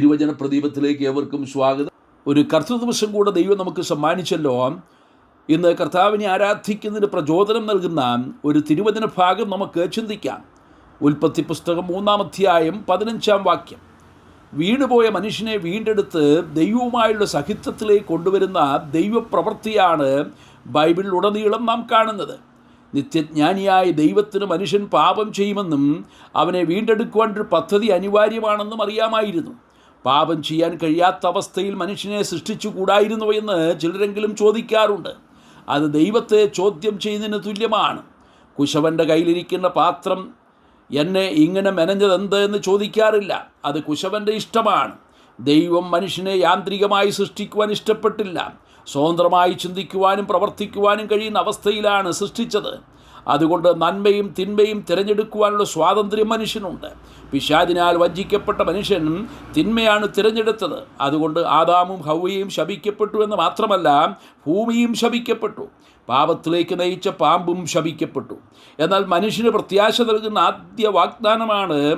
തിരുവചന പ്രദീപത്തിലേക്ക് ഏവർക്കും സ്വാഗതം. ഒരു കർത്തൃ ദിവസം കൂടെ ദൈവം നമുക്ക് സമ്മാനിച്ചല്ലോ. ഇന്ന് കർത്താവിനെ ആരാധിക്കുന്നതിന് പ്രചോദനം നൽകുന്ന ഒരു തിരുവചന ഭാഗം നമുക്ക് ചിന്തിക്കാം. ഉൽപ്പത്തി പുസ്തകം മൂന്നാം അധ്യായം പതിനഞ്ചാം വാക്യം. വീണുപോയ മനുഷ്യനെ വീണ്ടെടുത്ത് ദൈവവുമായുള്ള സഹിത്വത്തിലേക്ക് കൊണ്ടുവരുന്ന ദൈവപ്രവൃത്തിയാണ് ബൈബിളിലുടനീളം നാം കാണുന്നത്. നിത്യജ്ഞാനിയായ ദൈവത്തിന് മനുഷ്യൻ പാപം ചെയ്യുമെന്നും അവനെ വീണ്ടെടുക്കുവാൻ ഒരു പദ്ധതി അനിവാര്യമാണെന്നും അറിയാമായിരുന്നു. പാപം ചെയ്യാൻ കഴിയാത്ത അവസ്ഥയിൽ മനുഷ്യനെ സൃഷ്ടിച്ചുകൂടായിരുന്നോ എന്ന് ചിലരെങ്കിലും ചോദിക്കാറുണ്ട്. അത് ദൈവത്തെ ചോദ്യം ചെയ്യുന്നതിന് തുല്യമാണ്. കുശവന്റെ കയ്യിലിരിക്കുന്ന പാത്രം എന്നെ ഇങ്ങനെ മെനഞ്ഞതെന്ത് എന്ന് ചോദിക്കാറില്ല. അത് കുശവന്റെ ഇഷ്ടമാണ്. ദൈവം മനുഷ്യനെ യാന്ത്രികമായി സൃഷ്ടിക്കുവാൻ ഇഷ്ടപ്പെട്ടില്ല. സ്വതന്ത്രമായി ചിന്തിക്കുവാനും പ്രവർത്തിക്കുവാനും കഴിയുന്ന അവസ്ഥയിലാണ് സൃഷ്ടിച്ചത്. അതുകൊണ്ട് നന്മയും തിന്മയും തിരഞ്ഞെടുക്കുവാനുള്ള സ്വാതന്ത്ര്യം മനുഷ്യനുണ്ട്. പിശാദിനാൽ വഞ്ചിക്കപ്പെട്ട മനുഷ്യൻ തിന്മയാണ് തിരഞ്ഞെടുത്തത്. അതുകൊണ്ട് ആദാമും ഹൗവയും ശപിക്കപ്പെട്ടു എന്ന് മാത്രമല്ല ഭൂമിയും ശപിക്കപ്പെട്ടു. പാപത്തിലേക്ക് നയിച്ച പാമ്പും ശപിക്കപ്പെട്ടു. എന്നാൽ മനുഷ്യന് പ്രത്യാശ നൽകുന്ന ആദ്യ വാഗ്ദാനമാണ്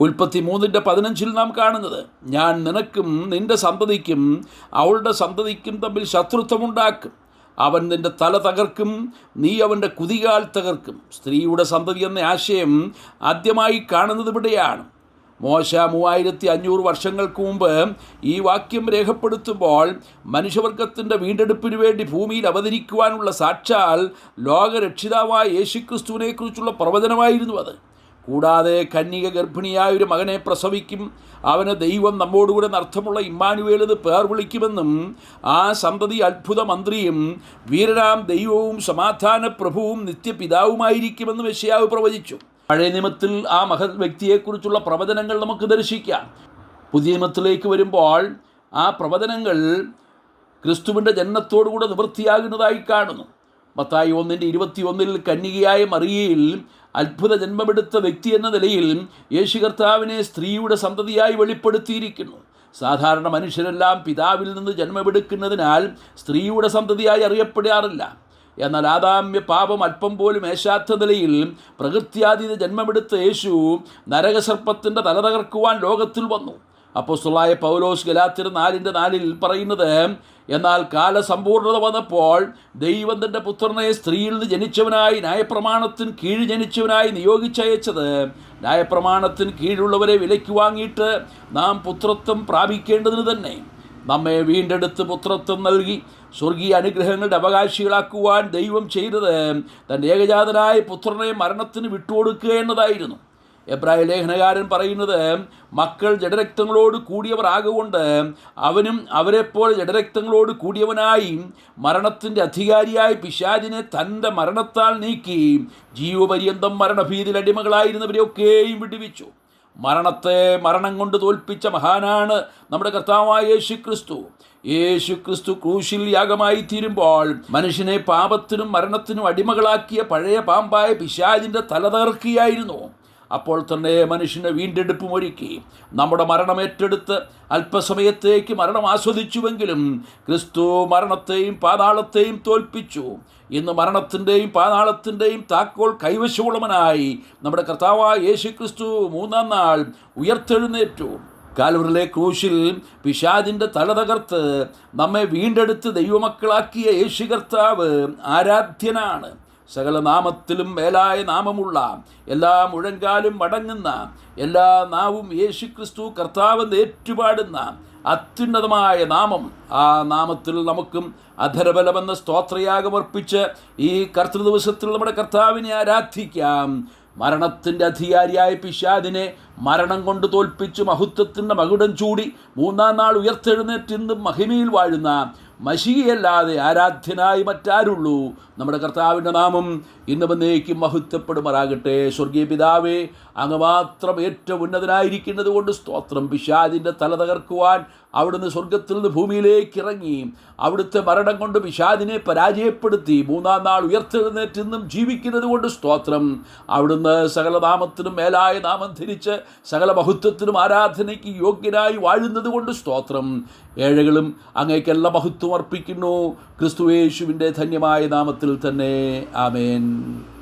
ഉൽപ്പത്തി മൂന്നിന്റെ പതിനഞ്ചിൽ നാം കാണുന്നത്. ഞാൻ നിനക്കും നിന്റെ സന്തതിക്കും അവളുടെ സന്തതിക്കും തമ്മിൽ ശത്രുത്വമുണ്ടാക്കും. അവൻ നിന്റെ തല തകർക്കും നീ അവന്റെ കുതികാൽ തകർക്കും. സ്ത്രീയുടെ സന്തതി എന്ന ആശയം ആദ്യമായി കാണുന്നത് ഇവിടെയാണ്. മോശ മൂവായിരത്തി അഞ്ഞൂറ് വർഷങ്ങൾക്ക് മുമ്പ് ഈ വാക്യം രേഖപ്പെടുത്തുമ്പോൾ മനുഷ്യവർഗത്തിന്റെ വീണ്ടെടുപ്പിന് വേണ്ടി ഭൂമിയിൽ അവതരിക്കുവാനുള്ള സാക്ഷാൽ ലോകരക്ഷിതാവായ യേശുക്രിസ്തുവിനെക്കുറിച്ചുള്ള പ്രവചനമായിരുന്നു അത്. കൂടാതെ കന്യക ഗർഭിണിയായ ഒരു മകനെ പ്രസവിക്കും. അവന് ദൈവം നമ്മോടുകൂടെ അർത്ഥമുള്ള ഇമ്മാനുവേൽ എന്ന് പേർ വിളിക്കുമെന്നും ആ സന്തതി അത്ഭുത മന്ത്രിയും വീരനാം ദൈവവും സമാധാന പ്രഭുവും നിത്യപിതാവുമായിരിക്കുമെന്നും വിഷയാവ് പ്രവചിച്ചു. പഴയ നിയമത്തിൽ ആ മഹത് വ്യക്തിയെക്കുറിച്ചുള്ള പ്രവചനങ്ങൾ നമുക്ക് ദർശിക്കാം. പുതിയ നിയമത്തിലേക്ക് വരുമ്പോൾ ആ പ്രവചനങ്ങൾ ക്രിസ്തുവിന്റെ ജന്മത്തോടുകൂടെ നിവൃത്തിയാകുന്നതായി കാണുന്നു. മത്തായി ഒന്നിന്റെ ഇരുപത്തി ഒന്നിൽ കന്യകയായ മറിയയിൽ അത്ഭുത ജന്മമെടുത്ത വ്യക്തി എന്ന നിലയിൽ യേശു കർത്താവിനെ സ്ത്രീയുടെ സന്തതിയായി വെളിപ്പെടുത്തിയിരിക്കുന്നു. സാധാരണ മനുഷ്യരെല്ലാം പിതാവിൽ നിന്ന് ജന്മമെടുക്കുന്നതിനാൽ സ്ത്രീയുടെ സന്തതിയായി അറിയപ്പെടാറില്ല. എന്നാൽ ആദാമ്യ പാപം അല്പം പോലും ഏശാത്ത നിലയിൽ പ്രകൃത്യാതീത ജന്മമെടുത്ത യേശു നരകസർപ്പത്തിന്റെ തല തകർക്കുവാൻ ലോകത്തിൽ വന്നു. അപ്പോസ്തലായ പൗലോസ് ഗലാത്തിർ നാലിന്റെ നാലിൽ പറയുന്നത് എന്നാൽ കാലസമ്പൂർണത വന്നപ്പോൾ ദൈവം തന്റെ പുത്രനെ സ്ത്രീയിൽ നിന്ന് ജനിച്ചവനായി ന്യായപ്രമാണത്തിന് കീഴ് ജനിച്ചവനായി നിയോഗിച്ചയച്ചത്. ന്യായപ്രമാണത്തിന് കീഴുള്ളവരെ വിലയ്ക്ക് വാങ്ങിയിട്ട് നാം പുത്രത്വം പ്രാപിക്കേണ്ടതിന് തന്നെ നമ്മെ വീണ്ടെടുത്ത് പുത്രത്വം നൽകി സ്വർഗീയ അനുഗ്രഹങ്ങളുടെ അവകാശികളാക്കുവാൻ ദൈവം ചെയ്തത് തന്റെ ഏകജാതനായ പുത്രനെ മരണത്തിന് വിട്ടുകൊടുക്കുക എന്നതായിരുന്നു. എബ്രായ ലേഖനകാരൻ പറയുന്നത് മക്കൾ ജഡരക്തങ്ങളോട് കൂടിയവർ ആകൊണ്ട് അവനും അവരെപ്പോലെ ജഡരക്തങ്ങളോട് കൂടിയവനായി മരണത്തിന്റെ അധികാരിയായ പിശാചിനെ തന്റെ മരണത്താൽ നീക്കി ജീവപര്യന്തം മരണഭീതിയിൽ അടിമകളായിരുന്നവരെയൊക്കെയും വിടുവിച്ചു. മരണത്തെ മരണം കൊണ്ട് തോൽപ്പിച്ച മഹാനാണ് നമ്മുടെ കർത്താവായ യേശു ക്രിസ്തു യേശു ക്രിസ്തു ക്രൂശിൽ യാഗമായി തീരുമ്പോൾ മനുഷ്യനെ പാപത്തിനും മരണത്തിനും അടിമകളാക്കിയ പഴയ പാമ്പായ പിശാജിന്റെ തലതകർക്കിയായിരുന്നു അപ്പോൾ തന്നെ മനുഷ്യന് വീണ്ടെടുപ്പും ഒരുക്കി. നമ്മുടെ മരണം ഏറ്റെടുത്ത് അല്പസമയത്തേക്ക് മരണം ആസ്വദിച്ചുവെങ്കിലും ക്രിസ്തു മരണത്തെയും പാതാളത്തെയും തോൽപ്പിച്ചു. ഇന്ന് മരണത്തിന്റെയും പാതാളത്തിന്റെയും താക്കോൾ കൈവശമുള്ളവനായി നമ്മുടെ കർത്താവായ യേശു ക്രിസ്തു മൂന്നാം നാൾ ഉയർത്തെഴുന്നേറ്റു. കാൽവറിലെ ക്രൂശിൽ പിശാദിന്റെ തല തകർത്ത് നമ്മെ വീണ്ടെടുത്ത് ദൈവമക്കളാക്കിയ യേശു കർത്താവ് ആരാധ്യനാണ്. സകല നാമത്തിലും മേലായ നാമമുള്ള എല്ലാ മുഴങ്കാലും മടങ്ങുന്ന എല്ലാ നാവും യേശു ക്രിസ്തു കർത്താവെന്ന് ഏറ്റുപാടുന്ന അത്യുന്നതമായ നാമം ആ നാമത്തിൽ നമുക്കും അധരബലമെന്ന സ്തോത്രയാഗമർപ്പിച്ച് ഈ കർത്തൃദിവസത്തിൽ നമ്മുടെ കർത്താവിനെ ആരാധിക്കാം. മരണത്തിന്റെ അധികാരിയായ പിശാദിനെ മരണം കൊണ്ട് തോൽപ്പിച്ച് മഹത്വത്തിന്റെ മകുടം ചൂടി മൂന്നാം നാൾ ഉയർത്തെഴുന്നേറ്റ് ഇന്നും മഹിമയിൽ വാഴുന്ന മഷികയല്ലാതെ ആരാധ്യനായി മറ്റാരുള്ളൂ. നമ്മുടെ കർത്താവിന്റെ നാമം ഇന്ന് വന്നേക്കും മഹത്വപ്പെടുമാറാകട്ടെ. സ്വർഗീയ പിതാവേ അങ്ങ് മാത്രം ഏറ്റവും ഉന്നതനായിരിക്കുന്നത് കൊണ്ട് സ്തോത്രം പിശാദിന്റെ തല തകർക്കുവാൻ അവിടുന്ന് സ്വർഗത്തിൽ നിന്ന് ഭൂമിയിലേക്ക് ഇറങ്ങി അവിടുത്തെ മരണം കൊണ്ട് പിശാദിനെ പരാജയപ്പെടുത്തി മൂന്നാം നാൾ ഉയർത്തെഴുന്നേറ്റ് ഇന്നും ജീവിക്കുന്നത് കൊണ്ട് സ്തോത്രം. അവിടുന്ന് സകല നാമത്തിനും മേലായ നാമം ധരിച്ച് സകല മഹത്വത്തിനും ആരാധനയ്ക്ക് യോഗ്യനായി വാഴുന്നത് കൊണ്ട് സ്തോത്രം. ഏഴകളും അങ്ങേക്കെല്ലാം മഹത്വം അർപ്പിക്കുന്നു. ക്രിസ്തുവേശുവിന്റെ ധന്യമായ നാമത്തിൽ തന്നെ. ആമേൻ. um,